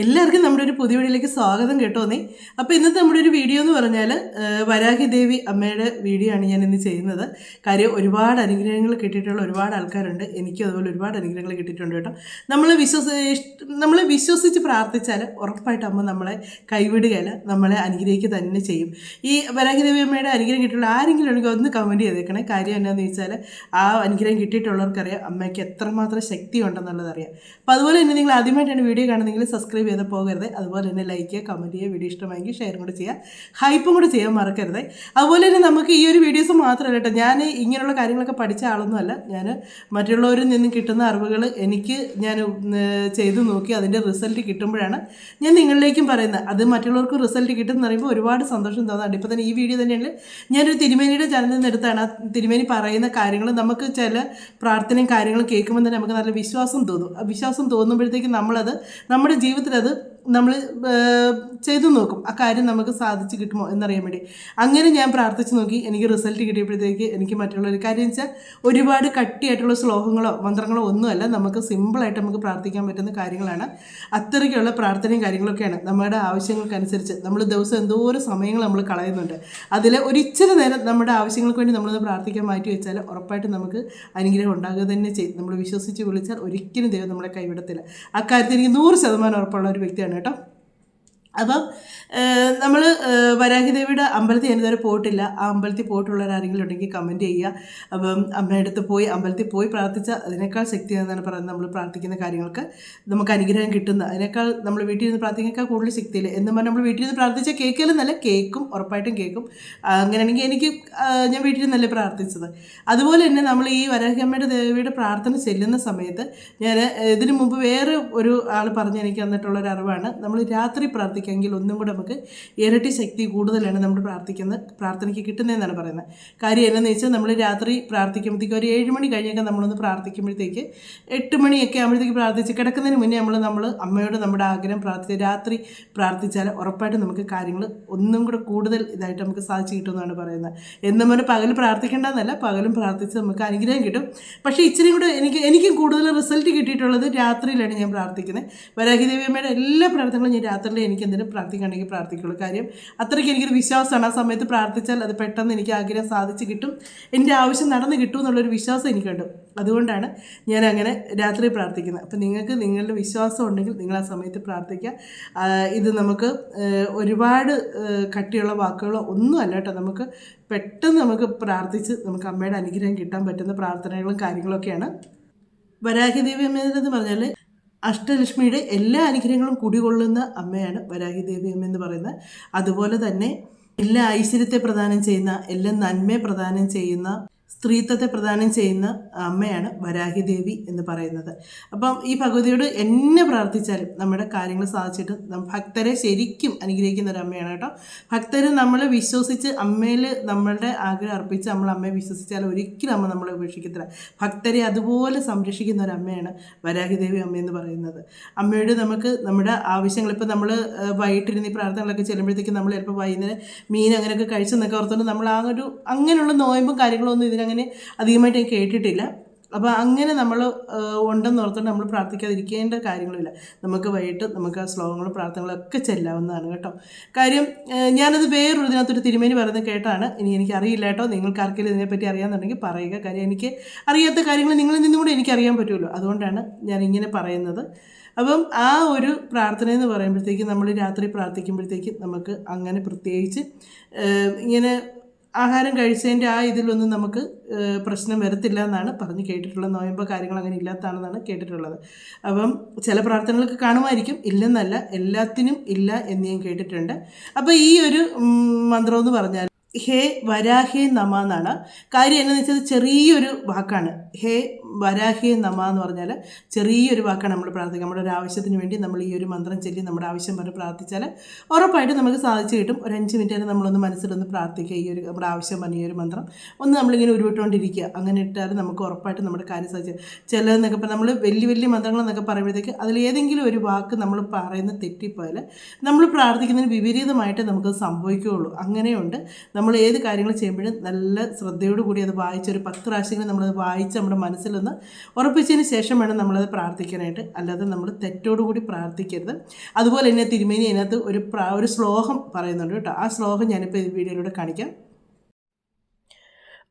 എല്ലാവർക്കും നമ്മുടെ ഒരു പുതിയ വീഡിയോയിലേക്ക് സ്വാഗതം കേട്ടോ നീ. അപ്പോൾ ഇന്നത്തെ നമ്മുടെ ഒരു വീഡിയോ എന്ന് പറഞ്ഞാൽ വരാഹി ദേവി അമ്മയുടെ വീഡിയോ ആണ് ഞാൻ ഇന്ന് ചെയ്യുന്നത്. കാര്യം ഒരുപാട് അനുഗ്രഹങ്ങൾ കിട്ടിയിട്ടുള്ള ഒരുപാട് ആൾക്കാരുണ്ട്. എനിക്കും അതുപോലെ ഒരുപാട് അനുഗ്രഹങ്ങൾ കിട്ടിയിട്ടുണ്ട് കേട്ടോ. നമ്മൾ വിശ്വസ നമ്മൾ വിശ്വസിച്ച് പ്രാർത്ഥിച്ചാൽ ഉറപ്പായിട്ട് അമ്മ നമ്മളെ കൈവിടുകയല്ല. നമ്മളെ അനുഗ്രഹിക്കുക തന്നെ ചെയ്യും. ഈ വരാഹി ദേവി അമ്മയുടെ അനുഗ്രഹം കിട്ടിയിട്ടുള്ള ആരെങ്കിലും ഉണ്ടെങ്കിൽ ഒന്ന് കമന്റ് ചെയ്തേക്കണേ. കാര്യം എന്നാന്ന് ചോദിച്ചാൽ ആ അനുഗ്രഹം കിട്ടിയിട്ടുള്ളവർക്കറിയാം അമ്മയ്ക്ക് എത്രമാത്രം ശക്തി ഉണ്ടെന്നുള്ളതറിയാം അപ്പോൾ അതുപോലെ തന്നെ നിങ്ങൾ ആദ്യമായിട്ടാണ് വീഡിയോ കാണുന്നതെങ്കിൽ സബ്സ്ക്രൈബ് ചെയ്ത് പോകരുത്. അതുപോലെ തന്നെ ലൈക്ക് ചെയ്യുക കമന്റ് ചെയ്യുക വീഡിയോ ഇഷ്ടമായെങ്കിൽ ഷെയറും കൂടെ ചെയ്യുക. ഹൈപ്പും കൂടെ ചെയ്യാൻ മറക്കരുത്. അതുപോലെ തന്നെ നമുക്ക് ഈ ഒരു വീഡിയോസ് മാത്രമല്ല കേട്ടോ ഞാൻ ഇങ്ങനെയുള്ള കാര്യങ്ങളൊക്കെ പഠിച്ച ആളൊന്നുമല്ല. ഞാൻ മറ്റുള്ളവരിൽ നിന്നും കിട്ടുന്ന അറിവുകൾ എനിക്ക് ഞാൻ ചെയ്തു നോക്കി അതിന്റെ റിസൾട്ട് കിട്ടുമ്പോഴാണ് ഞാൻ നിങ്ങളിലേക്കും പറയുന്നത്. അത് മറ്റുള്ളവർക്ക് റിസൾട്ട് കിട്ടുമെന്ന് പറയുമ്പോൾ ഒരുപാട് സന്തോഷം തോന്നാറുണ്ട്. ഇപ്പോൾ തന്നെ ഈ വീഡിയോ തന്നെയാണ് ഞാനൊരു തിരുമേനിയുടെ ചാനലിൽ നിന്ന് എടുത്താണ്. ആ തിരുമേനി പറയുന്ന കാര്യങ്ങൾ നമുക്ക് ചില പ്രാർത്ഥനയും കാര്യങ്ങളും കേൾക്കുമ്പോൾ തന്നെ നമുക്ക് നല്ല വിശ്വാസം തോന്നും. വിശ്വാസം തോന്നുമ്പോഴത്തേക്കും നമ്മളത് നമ്മുടെ ജീവിതത്തിൽ അത് നമ്മൾ ചെയ്തു നോക്കും ആ കാര്യം നമുക്ക് സാധിച്ച് കിട്ടുമോ എന്നറിയാൻ വേണ്ടി. അങ്ങനെ ഞാൻ പ്രാർത്ഥിച്ച് നോക്കി. എനിക്ക് റിസൾട്ട് കിട്ടിയപ്പോഴത്തേക്ക് എനിക്ക് മറ്റുള്ളൊരു കാര്യം വെച്ചാൽ ഒരുപാട് കട്ടിയായിട്ടുള്ള ശ്ലോകങ്ങളോ മന്ത്രങ്ങളോ ഒന്നുമല്ല. നമുക്ക് സിമ്പിളായിട്ട് നമുക്ക് പ്രാർത്ഥിക്കാൻ പറ്റുന്ന കാര്യങ്ങളാണ്. അത്രയ്ക്കുള്ള പ്രാർത്ഥനയും കാര്യങ്ങളൊക്കെയാണ്. നമ്മുടെ ആവശ്യങ്ങൾക്കനുസരിച്ച് നമ്മൾ ദിവസം എന്തോരം സമയങ്ങൾ നമ്മൾ കളയുന്നുണ്ട്. അതിൽ ഒരു ഇച്ചിരി നേരം നമ്മുടെ ആവശ്യങ്ങൾക്ക് വേണ്ടി നമ്മളൊന്ന് പ്രാർത്ഥിക്കാൻ മാറ്റി വെച്ചാൽ ഉറപ്പായിട്ട് നമുക്ക് അനുഗ്രഹം ഉണ്ടാകുക തന്നെ ചെയ്യും. നമ്മൾ വിശ്വസിച്ച് വിളിച്ചാൽ ഒരിക്കലും ദൈവം നമ്മളെ കൈവിടത്തില്ല. അക്കാര്യത്തിൽ എനിക്ക് നൂറ് ശതമാനം ഉറപ്പുള്ള ഒരു വ്യക്തിയാണ് കേട്ടോ. അപ്പം നമ്മൾ വരാഹിദേവിയുടെ അമ്പലത്തിൽ ഞാൻ പോയിട്ടില്ല. ആ അമ്പലത്തിൽ പോയിട്ടുള്ളവർ ആരെങ്കിലും ഉണ്ടെങ്കിൽ കമന്റ് ചെയ്യുക. അപ്പം അമ്മയുടെ അടുത്ത് പോയി അമ്പലത്തിൽ പോയി പ്രാർത്ഥിച്ച അതിനേക്കാൾ ശക്തി എന്നാണ് പറയുന്നത് നമ്മൾ പ്രാർത്ഥിക്കുന്ന കാര്യങ്ങൾക്ക്. നമുക്ക് അനുഗ്രഹം കിട്ടുന്ന അതിനേക്കാൾ നമ്മൾ വീട്ടിൽ നിന്ന് പ്രാർത്ഥിക്കുന്നേക്കാൾ കൂടുതൽ ശക്തിയില്ല എന്ന് പറഞ്ഞാൽ നമ്മൾ വീട്ടിൽ നിന്ന് പ്രാർത്ഥിച്ച പ്രാർത്ഥിച്ചാൽ നല്ല കേക്കും ഉറപ്പായിട്ടും കേൾക്കും. ആ, അങ്ങനെയാണെങ്കിൽ എനിക്ക് ഞാൻ വീട്ടിൽ നിന്നല്ലേ പ്രാർത്ഥിച്ചത്. അതുപോലെ തന്നെ നമ്മൾ ഈ വരാഹിയമ്മയുടെ ദേവിയുടെ പ്രാർത്ഥന ചെല്ലുന്ന സമയത്ത് ഞാൻ ഇതിനു മുമ്പ് വേറെ ഒരു ആൾ പറഞ്ഞ് എനിക്ക് തന്നിട്ടുള്ള ഒരു അറിവാണ്. നമ്മൾ രാത്രി പ്രാർത്ഥിക്കാമെങ്കിൽ ഒന്നും കൂടെ നമുക്ക് ഇരട്ടി ശക്തി കൂടുതലാണ് നമ്മൾ പ്രാർത്ഥിക്കുന്ന പ്രാർത്ഥനയ്ക്ക് കിട്ടുന്നതെന്നാണ് പറയുന്നത്. കാര്യം എന്നാന്ന് വെച്ചാൽ നമ്മൾ രാത്രി പ്രാർത്ഥിക്കുമ്പോഴത്തേക്ക് ഒരു ഏഴ് മണി കഴിഞ്ഞൊക്കെ നമ്മളൊന്ന് പ്രാർത്ഥിക്കുമ്പോഴത്തേക്ക് എട്ട് മണിയൊക്കെ ആകുമ്പോഴത്തേക്ക് പ്രാർത്ഥിച്ച് കിടക്കുന്നതിന് മുന്നേ നമ്മൾ നമ്മൾ അമ്മയോട് നമ്മുടെ ആഗ്രഹം പ്രാർത്ഥിച്ച് രാത്രി പ്രാർത്ഥിച്ചാൽ ഉറപ്പായിട്ട് നമുക്ക് കാര്യങ്ങൾ ഒന്നും കൂടെ കൂടുതൽ ഇതായിട്ട് നമുക്ക് സാധിച്ചു കിട്ടുമെന്നാണ് പറയുന്നത്. എന്നും പോലെ പകൽ പ്രാർത്ഥിക്കേണ്ടെന്നല്ല പകലും പ്രാർത്ഥിച്ച് നമുക്ക് അനുഗ്രഹം കിട്ടും. പക്ഷേ ഇച്ചിരി കൂടെ എനിക്ക് എനിക്കും കൂടുതൽ റിസൾട്ട് കിട്ടിയിട്ടുള്ളത് രാത്രിയിലാണ് ഞാൻ പ്രാർത്ഥിക്കുന്നത്. വരാഹിദേവിയമ്മയുടെ എല്ലാ പ്രാർത്ഥനകളും ഞാൻ രാത്രിയിൽ എനിക്ക് എന്തെങ്കിലും പ്രാർത്ഥിക്കണമെങ്കിൽ പ്രാർത്ഥിക്കുള്ളൂ. കാര്യം അത്രയ്ക്ക് എനിക്കൊരു വിശ്വാസമാണ്. ആ സമയത്ത് പ്രാർത്ഥിച്ചാൽ അത് പെട്ടെന്ന് എനിക്ക് ആഗ്രഹം സാധിച്ചു കിട്ടും. എന്റെ ആവശ്യം നടന്ന് കിട്ടും എന്നുള്ളൊരു വിശ്വാസം എനിക്കുണ്ട്. അതുകൊണ്ടാണ് ഞാൻ അങ്ങനെ രാത്രി പ്രാർത്ഥിക്കുന്നത്. അപ്പം നിങ്ങൾക്ക് നിങ്ങളുടെ വിശ്വാസം ഉണ്ടെങ്കിൽ നിങ്ങൾ ആ സമയത്ത് പ്രാർത്ഥിക്കുക. ഇത് നമുക്ക് ഒരുപാട് കട്ടിയുള്ള വാക്കുകളോ ഒന്നും അല്ല കേട്ടോ. നമുക്ക് പെട്ടെന്ന് നമുക്ക് പ്രാർത്ഥിച്ച് നമുക്ക് അമ്മയുടെ അനുഗ്രഹം കിട്ടാൻ പറ്റുന്ന പ്രാർത്ഥനകളും കാര്യങ്ങളൊക്കെയാണ്. വരാഹിദേവി അമ്മയെന്ന് പറഞ്ഞാൽ അഷ്ടലക്ഷ്മിയുടെ എല്ലാ അനുഗ്രഹങ്ങളും കുടികൊള്ളുന്ന അമ്മയാണ് വരാഹിദേവി അമ്മ എന്ന് പറയുന്നത്. അതുപോലെ തന്നെ എല്ലാ ഐശ്വര്യത്തെ പ്രദാനം ചെയ്യുന്ന എല്ലാ നന്മയെ പ്രദാനം ചെയ്യുന്ന സ്ത്രീത്വത്തെ പ്രദാനം ചെയ്യുന്ന അമ്മയാണ് വരാഹിദേവി എന്ന് പറയുന്നത്. അപ്പം ഈ ഭഗവതിയോട് എന്നെ പ്രാർത്ഥിച്ചാലും നമ്മുടെ കാര്യങ്ങൾ സാധിച്ചിട്ട് ഭക്തരെ ശരിക്കും അനുഗ്രഹിക്കുന്ന ഒരു അമ്മയാണ് കേട്ടോ. ഭക്തർ നമ്മൾ വിശ്വസിച്ച് അമ്മയിൽ നമ്മളുടെ ആഗ്രഹം അർപ്പിച്ച് നമ്മൾ അമ്മയെ വിശ്വസിച്ചാൽ ഒരിക്കലും അമ്മ നമ്മളെ ഉപേക്ഷിക്കത്തില്ല. ഭക്തരെ അതുപോലെ സംരക്ഷിക്കുന്ന ഒരു അമ്മയാണ് വരാഹിദേവി അമ്മ എന്ന് പറയുന്നത്. അമ്മയോട് നമുക്ക് നമ്മുടെ ആവശ്യങ്ങൾ ഇപ്പോൾ നമ്മൾ വൈകിട്ടിരുന്ന് ഈ പ്രാർത്ഥനകളൊക്കെ ചെല്ലുമ്പോഴത്തേക്കും നമ്മൾ ചിലപ്പോൾ വൈകുന്നേരം മീൻ അങ്ങനെയൊക്കെ കഴിച്ചെന്നൊക്കെ ഓർത്തുകൊണ്ട് നമ്മൾ ആ ഒരു അങ്ങനെയുള്ള നോയമ്പും കാര്യങ്ങളൊന്നും ഇതിനങ്ങനെ അധികമായിട്ട് ഞാൻ കേട്ടിട്ടില്ല. അപ്പോൾ അങ്ങനെ നമ്മൾ ഉണ്ടെന്ന് ഓർത്തുകൊണ്ട് നമ്മൾ പ്രാർത്ഥിക്കാതിരിക്കേണ്ട കാര്യങ്ങളില്ല. നമുക്ക് വൈകിട്ട് നമുക്ക് ആ ശ്ലോകങ്ങളും പ്രാർത്ഥനകളൊക്കെ ചെല്ലാവുന്നതാണ് കേട്ടോ. കാര്യം ഞാനത് വേറൊരു ഇതിനകത്തൊരു തിരുമേനി പറയുന്നത് കേട്ടാണ്. ഇനി എനിക്ക് അറിയില്ല കേട്ടോ. നിങ്ങൾക്ക് ആർക്കെങ്കിലും ഇതിനെപ്പറ്റി അറിയാമെന്നുണ്ടെങ്കിൽ പറയുക. കാര്യം എനിക്ക് അറിയാത്ത കാര്യങ്ങൾ നിങ്ങളിൽ നിന്നും കൂടെ എനിക്ക് അറിയാൻ പറ്റുമല്ലോ. അതുകൊണ്ടാണ് ഞാൻ ഇങ്ങനെ പറയുന്നത്. അപ്പം ആ ഒരു പ്രാർത്ഥന എന്ന് പറയുമ്പോഴത്തേക്കും നമ്മൾ രാത്രി പ്രാർത്ഥിക്കുമ്പോഴത്തേക്കും നമുക്ക് അങ്ങനെ പ്രത്യേകിച്ച് ഇങ്ങനെ ആഹാരം കഴിച്ചതിന്റെ ആ ഇതിലൊന്നും നമുക്ക് പ്രശ്നം വരത്തില്ല എന്നാണ് പറഞ്ഞ് കേട്ടിട്ടുള്ളത്. നോയമ്പോ കാര്യങ്ങൾ അങ്ങനെ ഇല്ലാത്തതാണെന്നാണ് കേട്ടിട്ടുള്ളത്. അപ്പം ചില പ്രാർത്ഥനകൾക്ക് കാണുമായിരിക്കും. ഇല്ലെന്നല്ല എല്ലാത്തിനും ഇല്ല എന്ന് ഞാൻ കേട്ടിട്ടുണ്ട്. അപ്പോൾ ഈ ഒരു മന്ത്രം എന്ന് പറഞ്ഞാൽ ഹേ വരാഹേ നമ എന്നാണ്. കാര്യം എന്നു വെച്ചാൽ ചെറിയൊരു വാക്കാണ്. ഹേ വരാഹി നമ എന്ന് പറഞ്ഞാൽ ചെറിയൊരു വാക്കാണ് നമ്മൾ പ്രാർത്ഥിക്കുക. നമ്മുടെ ഒരു ആവശ്യത്തിന് വേണ്ടി നമ്മൾ ഈ ഒരു മന്ത്രം ചൊല്ലി നമ്മുടെ ആവശ്യം പറഞ്ഞ് പ്രാർത്ഥിച്ചാൽ ഉറപ്പായിട്ടും നമുക്ക് സാധിച്ചു കിട്ടും. ഒരു അഞ്ച് മിനിറ്റ് തന്നെ നമ്മളൊന്ന് മനസ്സിലൊന്ന് പ്രാർത്ഥിക്കുക ഈ ഒരു നമ്മുടെ ആവശ്യം പറഞ്ഞ ഈ ഒരു മന്ത്രം. ഒന്ന് നമ്മളിങ്ങനെ ഉരുവിട്ടുകൊണ്ടിരിക്കുക. അങ്ങനെ ഇട്ടാൽ നമുക്ക് ഉറപ്പായിട്ടും നമ്മുടെ കാര്യം സാധിച്ചു ചിലതെന്നൊക്കെ ഇപ്പം നമ്മൾ വലിയ വലിയ മന്ത്രങ്ങളെന്നൊക്കെ പറയുമ്പോഴത്തേക്ക് അതിൽ ഏതെങ്കിലും ഒരു വാക്ക് നമ്മൾ പറയുന്ന തെറ്റിപ്പോയാൽ നമ്മൾ പ്രാർത്ഥിക്കുന്നതിന് വിപരീതമായിട്ട് നമുക്ക് സംഭവിക്കുകയുള്ളൂ. അങ്ങനെയുണ്ട്. നമ്മൾ ഏത് കാര്യങ്ങൾ ചെയ്യുമ്പോഴും നല്ല ശ്രദ്ധയോടുകൂടി അത് വായിച്ചൊരു പത്ത് പ്രാവശ്യങ്ങൾ നമ്മളത് വായിച്ച് നമ്മുടെ മനസ്സിലൊന്ന് ഉറപ്പിച്ചതിന് ശേഷം വേണം നമ്മളത് പ്രാർത്ഥിക്കാനായിട്ട്. അല്ലാതെ നമ്മൾ തെറ്റോടുകൂടി പ്രാർത്ഥിക്കരുത്. അതുപോലെ തന്നെ തിരുമേനി അതിനകത്ത് ഒരു പ്രാ ഒരു ശ്ലോകം പറയുന്നുണ്ട് കേട്ടോ. ആ ശ്ലോകം ഞാനിപ്പോൾ ഈ വീഡിയോയിലൂടെ കാണിക്കാം.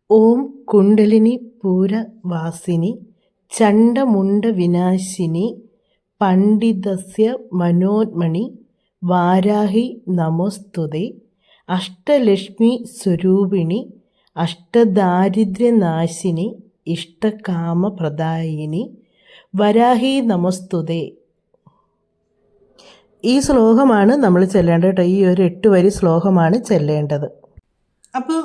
ഓം കുണ്ടലിനി പൂരവാസിനി ചണ്ടമുണ്ട വിനാശിനി പണ്ഡിതസ്യ മനോന്മണി വാരാഹി നമോസ്തുതേ അഷ്ടലക്ഷ്മി സ്വരൂപിണി അഷ്ടദാരിദ്ര്യനാശിനി ഇഷ്ടകാമപ്രദായിനി വരാഹി നമസ്തുതേ. ഈ ശ്ലോകമാണ് നമ്മൾ ചെല്ലേണ്ടത് കേട്ടോ. ഈ ഒരു എട്ട് വരി ശ്ലോകമാണ് ചെല്ലേണ്ടത്. അപ്പോൾ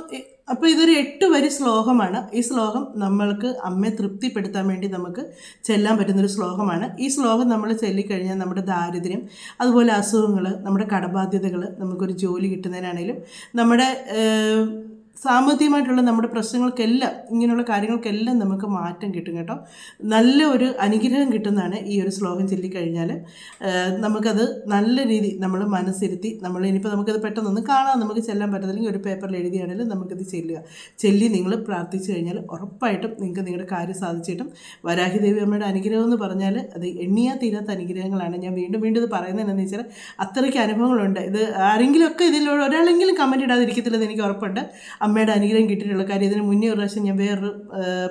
അപ്പോൾ ഇതൊരു എട്ട് വരി ശ്ലോകമാണ്. ഈ ശ്ലോകം നമ്മൾക്ക് അമ്മയെ തൃപ്തിപ്പെടുത്താൻ വേണ്ടി നമുക്ക് ചെല്ലാൻ പറ്റുന്നൊരു ശ്ലോകമാണ്. ഈ ശ്ലോകം നമ്മൾ ചൊല്ലിക്കഴിഞ്ഞാൽ നമ്മുടെ ദാരിദ്ര്യം അതുപോലെ അസുഖങ്ങൾ നമ്മുടെ കടബാധ്യതകൾ നമുക്കൊരു ജോലി കിട്ടുന്നതിനാണേലും നമ്മുടെ സാമ്പത്തികമായിട്ടുള്ള നമ്മുടെ പ്രശ്നങ്ങൾക്കെല്ലാം ഇങ്ങനെയുള്ള കാര്യങ്ങൾക്കെല്ലാം നമുക്ക് മാറ്റം കിട്ടും കേട്ടോ. നല്ല ഒരു അനുഗ്രഹം കിട്ടുന്നതാണ് ഈ ഒരു ശ്ലോകം ചൊല്ലിക്കഴിഞ്ഞാൽ നമുക്കത് നല്ല രീതി നമ്മൾ മനസ്സിരുത്തി നമ്മൾ ഇനിയിപ്പോൾ നമുക്കത് പെട്ടെന്നൊന്നും കാണാൻ നമുക്ക് ചെല്ലാൻ പറ്റത്തില്ലെങ്കിൽ ഒരു പേപ്പറിൽ എഴുതിയാണെങ്കിലും നമുക്കത് ചെല്ലുക. ചെല്ലി നിങ്ങൾ പ്രാർത്ഥിച്ചു കഴിഞ്ഞാൽ ഉറപ്പായിട്ടും നിങ്ങൾക്ക് നിങ്ങളുടെ കാര്യം സാധിച്ചിട്ടും വരാഹിദേവി അമ്മയുടെ അനുഗ്രഹം എന്ന് പറഞ്ഞാൽ അത് എണ്ണിയാ തീരാത്ത അനുഗ്രഹങ്ങളാണ്. ഞാൻ വീണ്ടും വീണ്ടും ഇത് പറയുന്നത് എന്താണെന്ന് വെച്ചാൽ അത്രയ്ക്ക് അനുഭവങ്ങളുണ്ട്. ഇത് ആരെങ്കിലുമൊക്കെ ഇതിൽ ഒരാളെങ്കിലും കമന്റ് ഇടാതിരിക്കത്തില്ലെന്ന് എനിക്ക് ഉറപ്പുണ്ട്. അമ്മയുടെ അനുഗ്രഹം കിട്ടിയിട്ടുള്ള കാര്യം. ഇതിന് മുന്നേ ഒരു പ്രാവശ്യം ഞാൻ വേറൊരു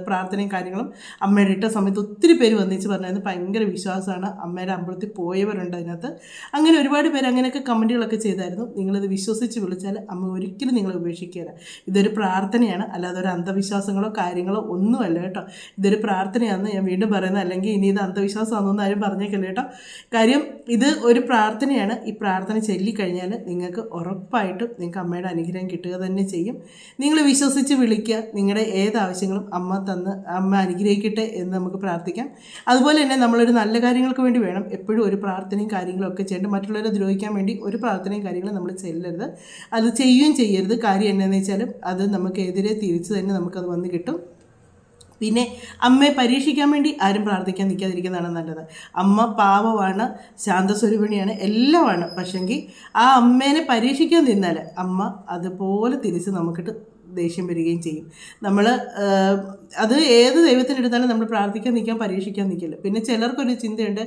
പ്രാർത്ഥനയും കാര്യങ്ങളും അമ്മയുടെ ഇട്ട സമയത്ത് ഒത്തിരി പേര് വന്നിച്ച് പറഞ്ഞായിരുന്നു. ഭയങ്കര വിശ്വാസമാണ് അമ്മയുടെ അമ്പലത്തിൽ പോയവരുണ്ട് അതിനകത്ത്. അങ്ങനെ ഒരുപാട് പേര് അങ്ങനെയൊക്കെ കമന്റുകളൊക്കെ ചെയ്തായിരുന്നു. നിങ്ങളിത് വിശ്വസിച്ച് വിളിച്ചാൽ അമ്മ ഒരിക്കലും നിങ്ങളെ ഉപേക്ഷിക്കുകയില്ല ഇതൊരു പ്രാർത്ഥനയാണ്. അല്ലാതെ ഒരു അന്ധവിശ്വാസങ്ങളോ കാര്യങ്ങളോ ഒന്നുമല്ല കേട്ടോ. ഇതൊരു പ്രാർത്ഥനയാണെന്ന് ഞാൻ വീണ്ടും പറയുന്നത് അല്ലെങ്കിൽ ഇനി ഇത് അന്ധവിശ്വാസമാണെന്നൊന്നും ആരും പറഞ്ഞേക്കില്ല കേട്ടോ. കാര്യം ഇത് ഒരു പ്രാർത്ഥനയാണ്. ഈ പ്രാർത്ഥന ചൊല്ലിക്കഴിഞ്ഞാൽ നിങ്ങൾക്ക് ഉറപ്പായിട്ടും നിങ്ങൾക്ക് അമ്മയുടെ അനുഗ്രഹം കിട്ടുക തന്നെ ചെയ്യും. നിങ്ങൾ വിശ്വസിച്ച് വിളിക്കുക. നിങ്ങളുടെ ഏത് ആവശ്യങ്ങളും അമ്മ തന്ന് അമ്മ അനുഗ്രഹിക്കട്ടെ എന്ന് നമുക്ക് പ്രാർത്ഥിക്കാം. അതുപോലെ തന്നെ നമ്മളൊരു നല്ല കാര്യങ്ങൾക്ക് വേണ്ടി വേണം. എപ്പോഴും ഒരു പ്രാർത്ഥനയും കാര്യങ്ങളും ഒക്കെ ചെയ്യേണ്ടത് മറ്റുള്ളവരെ ദ്രോഹിക്കാൻ വേണ്ടി ഒരു പ്രാർത്ഥനയും കാര്യങ്ങളും നമ്മൾ ചെല്ലരുത്. അത് ചെയ്യുകയും ചെയ്യരുത്. കാര്യം എന്നാന്ന് വെച്ചാലും അത് നമുക്കെതിരെ തിരിച്ച് തന്നെ നമുക്കത് വന്ന് കിട്ടും. പിന്നെ അമ്മയെ പരീക്ഷിക്കാൻ വേണ്ടി ആരും പ്രാർത്ഥിക്കാൻ നിൽക്കാതിരിക്കുന്നതാണ് നല്ലത്. അമ്മ പാവമാണ് ശാന്തസ്വരൂപിണിയാണ് എല്ലാമാണ്. പക്ഷെങ്കിൽ ആ അമ്മേനെ പരീക്ഷിക്കാൻ നിന്നാൽ അമ്മ അതുപോലെ തിരിച്ച് നമുക്കിട്ട് ദേഷ്യം വരികയും ചെയ്യും. നമ്മൾ അത് ഏത് ദൈവത്തിനെടുത്താലും നമ്മൾ പ്രാർത്ഥിക്കാൻ നിൽക്കാൻ പരീക്ഷിക്കാൻ നിൽക്കില്ല. പിന്നെ ചിലർക്കൊരു ചിന്തയുണ്ട്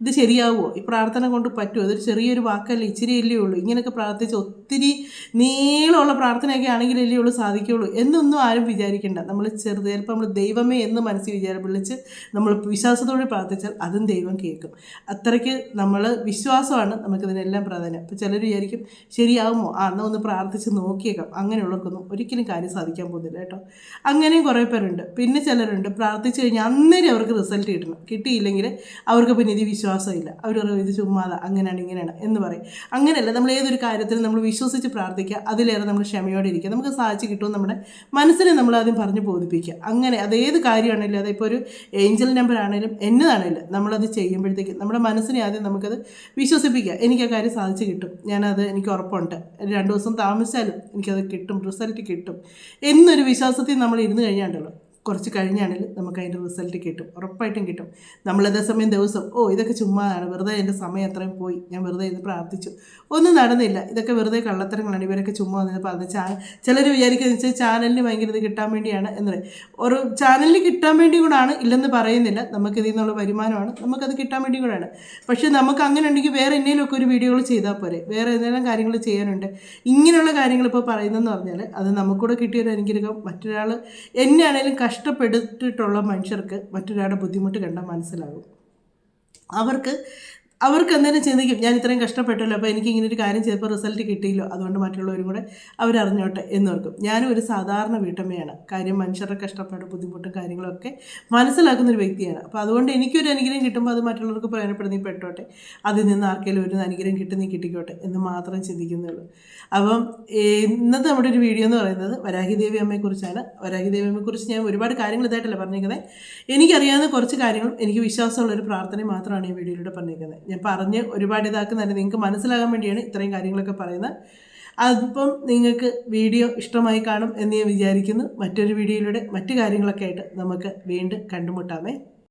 ഇത് ശരിയാവുമോ ഈ പ്രാർത്ഥന കൊണ്ട് പറ്റുമോ അതൊരു ചെറിയൊരു വാക്കല്ല ഇച്ചിരി അല്ലേ ഉള്ളൂ. ഇങ്ങനെയൊക്കെ പ്രാർത്ഥിച്ച് ഒത്തിരി നീളമുള്ള പ്രാർത്ഥനയൊക്കെ ആണെങ്കിലല്ലേ ഉള്ളൂ സാധിക്കുകയുള്ളൂ എന്നൊന്നും ആരും വിചാരിക്കേണ്ട. നമ്മൾ ചെറുത് ചിലപ്പോൾ നമ്മൾ ദൈവമേ എന്ന് മനസ്സിൽ വിചാരം വിളിച്ച് നമ്മൾ വിശ്വാസത്തോടെ പ്രാർത്ഥിച്ചാൽ അതും ദൈവം കേൾക്കും. അത്രയ്ക്ക് നമ്മൾ വിശ്വാസമാണ് നമുക്കിതിനെല്ലാം പ്രാധാന്യം. അപ്പോൾ ചിലർ വിചാരിക്കും ശരിയാവുമോ? ആ എന്നാൽ ഒന്ന് പ്രാർത്ഥിച്ച് നോക്കിയേക്കാം. അങ്ങനെയുള്ളവർക്കൊന്നും ഒരിക്കലും കാര്യം സാധിക്കാൻ പോകുന്നില്ല കേട്ടോ. അങ്ങനെയും കുറേ പേരുണ്ട്. പിന്നെ ചിലരുണ്ട്. പ്രാർത്ഥിച്ചു കഴിഞ്ഞാൽ അന്നേരം അവർക്ക് റിസൾട്ട് കിട്ടണം. കിട്ടിയില്ലെങ്കിൽ അവർക്ക് പിന്നെ ഇത് വിശ്വാസമില്ല. അവർ ഇത് ചുമ്മാതെ അങ്ങനെയാണ് ഇങ്ങനെയാണ് എന്ന് പറയും. അങ്ങനെയല്ല നമ്മൾ ഏതൊരു കാര്യത്തിലും നമ്മൾ വിശ്വസിച്ച് പ്രാർത്ഥിക്കുക അതിലേറെ നമ്മൾ ക്ഷമയോടെ ഇരിക്കുക. നമുക്ക് സാധിച്ച് കിട്ടും നമ്മുടെ മനസ്സിനെ നമ്മൾ ആദ്യം പറഞ്ഞ് ബോധിപ്പിക്കുക. അങ്ങനെ അത് ഏത് കാര്യമാണെങ്കിലും അതിപ്പോൾ ഒരു ഏഞ്ചൽ നമ്പർ ആണെങ്കിലും എന്നതാണെങ്കിലും നമ്മളത് ചെയ്യുമ്പോഴത്തേക്ക് നമ്മുടെ മനസ്സിനെ ആദ്യം നമുക്കത് വിശ്വസിപ്പിക്കുക. എനിക്ക് ആ കാര്യം സാധിച്ച് കിട്ടും. ഞാനത് എനിക്ക് ഉറപ്പുണ്ട്. രണ്ട് ദിവസം താമസിച്ചാലും എനിക്കത് കിട്ടും. റിസൾട്ട് കിട്ടും. എന്നൊരു വിശ്വാസത്തിൽ നമ്മൾ ഇരുന്ന് കഴിഞ്ഞാണ്ടല്ലോ. കുറച്ച് കഴിഞ്ഞാണെങ്കിൽ നമുക്ക് അതിന്റെ റിസൾട്ട് കിട്ടും. ഉറപ്പായിട്ടും കിട്ടും. നമ്മൾ അതേസമയം ദിവസം ഓ ഇതൊക്കെ ചുമ്മാതാണ്. വെറുതെ എന്റെ സമയം അത്രയും പോയി. ഞാൻ വെറുതെ ഇരുന്ന് പ്രാർത്ഥിച്ചു. ഒന്നും നടന്നില്ല. ഇതൊക്കെ വെറുതെ കള്ളത്തരങ്ങളാണ്. ഇവരൊക്കെ ചുമ്മാ വന്നത് അപ്പോൾ അത് ചാനൽ ചിലർ വിചാരിക്കുന്നത് വെച്ചാൽ ചാനലിന് ഭയങ്കര ഇത് കിട്ടാൻ വേണ്ടിയാണ് എന്ന് പറയും. ഒരു ചാനലിന് കിട്ടാൻ വേണ്ടി കൂടാണ് ഇല്ലെന്ന് പറയുന്നില്ല. നമുക്ക് ഇതിൽ നിന്നുള്ള വരുമാനമാണ്. നമുക്കത് കിട്ടാൻ വേണ്ടി കൂടാണ്. പക്ഷേ നമുക്ക് അങ്ങനെ ഉണ്ടെങ്കിൽ വേറെ എന്തെങ്കിലുമൊക്കെ ഒരു വീഡിയോകൾ ചെയ്താൽ പോരെ. വേറെ എന്തെങ്കിലും കാര്യങ്ങൾ ചെയ്യാനുണ്ട്. ഇങ്ങനെയുള്ള കാര്യങ്ങൾ ഇപ്പോൾ പറയുന്നതെന്ന് പറഞ്ഞാൽ അത് നമുക്കൂടെ കിട്ടിയൊരു അനുഗ്രഹം. മറ്റൊരാൾ എന്നെ ആണെങ്കിലും എന്നെയാണേലും കഷ്ടപ്പെട്ടിട്ടുള്ള മനുഷ്യർക്ക് മറ്റൊരാളുടെ ബുദ്ധിമുട്ട് കണ്ടാൽ മനസ്സിലാകും. അവർക്ക് അവർക്ക് എന്തെങ്കിലും ചിന്തിക്കും ഞാൻ ഇത്രയും കഷ്ടപ്പെട്ടല്ലോ അപ്പോൾ എനിക്ക് ഇങ്ങനെ ഒരു കാര്യം ചെയ്തപ്പോൾ റിസൾട്ട് കിട്ടിയില്ലോ അതുകൊണ്ട് മറ്റുള്ളവരും കൂടെ അവരറിഞ്ഞോട്ടെ എന്നോർക്കും ഞാനും ഒരു സാധാരണ വീട്ടമ്മയാണ്. കാര്യം മനുഷ്യരുടെ കഷ്ടപ്പാട് ബുദ്ധിമുട്ടും കാര്യങ്ങളൊക്കെ മനസ്സിലാക്കുന്ന ഒരു വ്യക്തിയാണ്. അപ്പോൾ അതുകൊണ്ട് എനിക്കൊരു അനുഗ്രഹം കിട്ടുമ്പോൾ അത് മറ്റുള്ളവർക്ക് പ്രയോജനപ്പെടുന്നീ പെട്ടോട്ടെ അതിൽ നിന്ന് ആർക്കെങ്കിലും ഒരു അനുഗ്രഹം കിട്ടുന്ന കിട്ടിക്കോട്ടെ എന്ന് മാത്രം ചിന്തിക്കുന്നുള്ളൂ. അപ്പം ഇന്നത്തെ നമ്മുടെ ഒരു വീഡിയോ എന്ന് പറയുന്നത് വരാഹി ദേവി അമ്മയെക്കുറിച്ചാണ് വരാഹി ദേവി അമ്മയെക്കുറിച്ച് ഞാൻ ഒരുപാട് കാര്യങ്ങൾ ഇതായിട്ടല്ല പറഞ്ഞിരിക്കുന്നത് എനിക്കറിയാവുന്ന കുറച്ച് കാര്യങ്ങളും എനിക്ക് വിശ്വാസമുള്ള ഒരു പ്രാർത്ഥന മാത്രമാണ് ഈ വീഡിയോയിലൂടെ പറഞ്ഞേക്കുന്നത് ഞാൻ പറഞ്ഞ് ഒരുപാട് ഇതാക്കുന്നതല്ല നിങ്ങൾക്ക് മനസ്സിലാകാൻ വേണ്ടിയാണ് ഇത്രയും കാര്യങ്ങളൊക്കെ പറയുന്നത്. അതിപ്പം നിങ്ങൾക്ക് വീഡിയോ ഇഷ്ടമായി കാണും എന്ന് ഞാൻ വിചാരിക്കുന്നു. മറ്റൊരു വീഡിയോയിലൂടെ മറ്റു കാര്യങ്ങളൊക്കെ ആയിട്ട് നമുക്ക് വീണ്ടും കണ്ടുമുട്ടാമേ.